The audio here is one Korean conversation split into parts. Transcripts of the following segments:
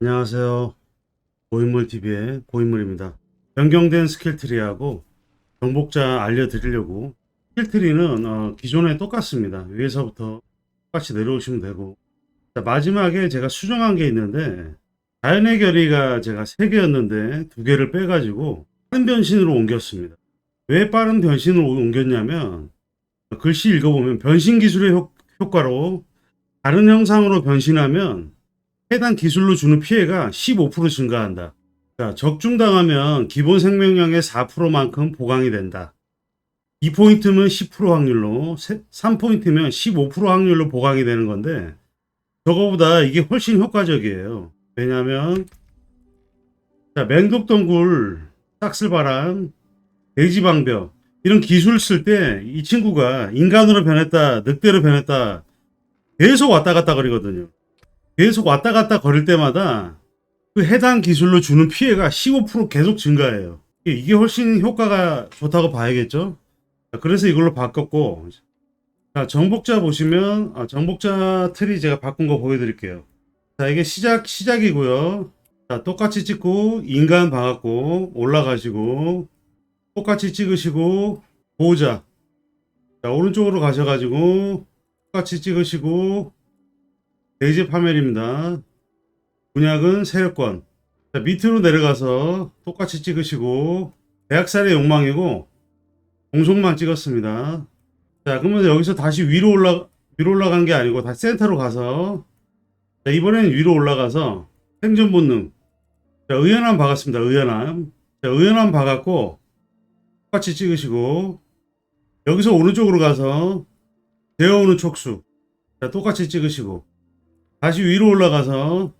안녕하세요. 고인물TV의 고인물입니다. 변경된 스킬트리하고 정복자 알려드리려고 스킬트리는 어, 기존에 똑같습니다. 위에서부터 똑같이 내려오시면 되고 자, 마지막에 제가 수정한 게 있는데 자연의 결의가 제가 3개였는데 2개를 빼가지고 빠른 변신으로 옮겼습니다. 왜 빠른 변신으로 옮겼냐면 글씨 읽어보면 변신 기술의 효, 효과로 다른 형상으로 변신하면 해당 기술로 주는 피해가 15% 증가한다. 자, 적중당하면 기본 생명량의 4%만큼 보강이 된다. 2포인트면 10% 확률로, 3포인트면 15% 확률로 보강이 되는 건데, 저거보다 이게 훨씬 효과적이에요. 왜냐면, 자, 맹독덩굴, 싹쓸바람, 돼지방벽, 이런 기술 쓸 때 이 친구가 인간으로 변했다, 늑대로 변했다, 계속 왔다 갔다 거리거든요. 계속 왔다 갔다 거릴 때마다 그 해당 기술로 주는 피해가 15% 계속 증가해요. 이게 훨씬 효과가 좋다고 봐야겠죠? 자, 그래서 이걸로 바꿨고, 자, 정복자 보시면, 아, 정복자 틀이 제가 바꾼 거 보여드릴게요. 자, 이게 시작, 시작이고요. 자, 똑같이 찍고, 인간 박았고, 올라가시고, 똑같이 찍으시고, 보호자. 자, 오른쪽으로 가셔가지고, 똑같이 찍으시고, 데이지 파멸입니다. 분약은 세력권. 자, 밑으로 내려가서 똑같이 찍으시고 대학살의 욕망이고 공속만 찍었습니다. 자, 그러면 여기서 다시 위로 올라 위로 올라간 게 아니고 다시 센터로 가서 자, 이번에는 위로 올라가서 생존 본능. 자, 의연함 박았습니다. 의연함. 자, 의연함 박았고 똑같이 찍으시고 여기서 오른쪽으로 가서 되어오는 촉수. 자, 똑같이 찍으시고 다시 위로 올라가서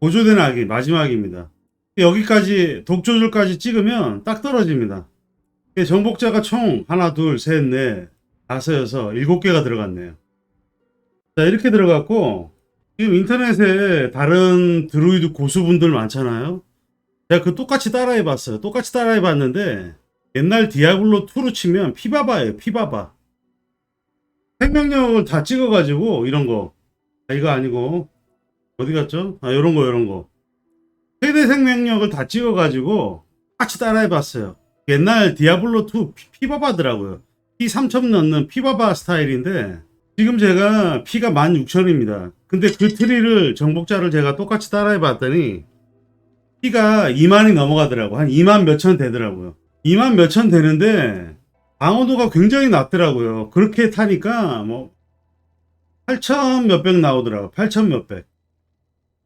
보조된 악이 마지막입니다. 여기까지 독조절까지 찍으면 딱 떨어집니다. 정복자가 총 하나, 둘, 셋, 넷, 다섯, 여섯, 일곱 개가 들어갔네요. 자 이렇게 들어갔고 지금 인터넷에 다른 드루이드 고수분들 많잖아요. 제가 그 똑같이 따라해봤어요. 똑같이 따라해봤는데 옛날 디아블로 2로 치면 피바바예요. 피바바. 생명력을 다 찍어가지고 이런 거. 아, 이거 아니고. 어디 갔죠? 아 요런 거 요런 거. 최대 생명력을 다 찍어가지고 같이 따라해봤어요. 옛날 디아블로 2 피바바더라고요. 피 3천 넣는 피바바 스타일인데 지금 제가 피가 16,000입니다. 근데 그 트리를 정복자를 제가 똑같이 따라해봤더니 피가 2만이 넘어가더라고. 한 2만 몇천 되더라고요 2만 몇천 되는데 방어도가 굉장히 낮더라고요 그렇게 타니까 뭐 8천 몇백 나오더라고. 8천 몇백.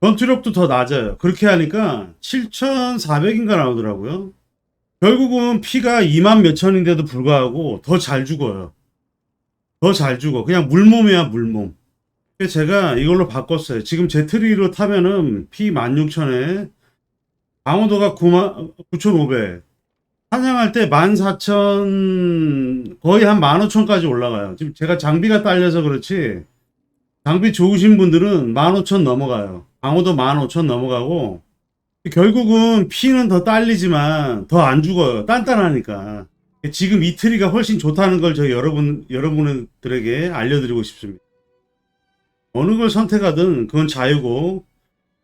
전투력도 더 낮아요. 그렇게 하니까 7,400인가 나오더라고요. 결국은 피가 2만 몇천인데도 불구하고 더 잘 죽어요. 더 잘 죽어. 그냥 물몸이야, 물몸. 제가 이걸로 바꿨어요. 지금 제 트리로 타면은 피 16,000에 방어도가 9만, 9,500. 사냥할 때 14,000, 거의 한 15,000까지 올라가요. 지금 제가 장비가 딸려서 그렇지. 장비 좋으신 분들은 15,000 넘어가요. 방어도 15,000 넘어가고 결국은 피는 더 딸리지만 더 안 죽어요. 단단하니까. 지금 이 트리가 훨씬 좋다는 걸 저희 여러분 여러분들에게 알려드리고 싶습니다. 어느 걸 선택하든 그건 자유고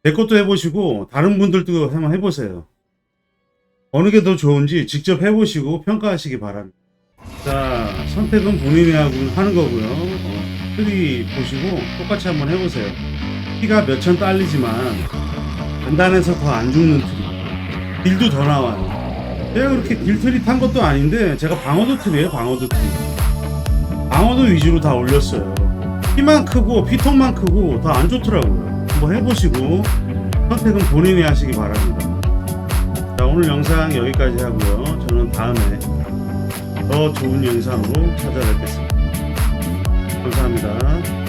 내 것도 해보시고 다른 분들도 한번 해보세요. 어느 게 더 좋은지 직접 해보시고 평가하시기 바랍니다. 자 선택은 본인이 하고 하는 거고요. 어, 트리 보시고 똑같이 한번 해보세요. 피가 몇 천 딸리지만 간단해서 더 안 죽는 트리. 딜도 더 나와요. 제가 그렇게 딜 트리 탄 것도 아닌데 제가 방어도 트리에요 방어도 트리. 방어도 위주로 다 올렸어요. 피만 크고 피통만 크고 더안 좋더라고요. 한번 해보시고 선택은 본인이 하시기 바랍니다. 자 오늘 영상 여기까지 하고요. 저는 다음에 더 좋은 영상으로 찾아뵙겠습니다. 감사합니다.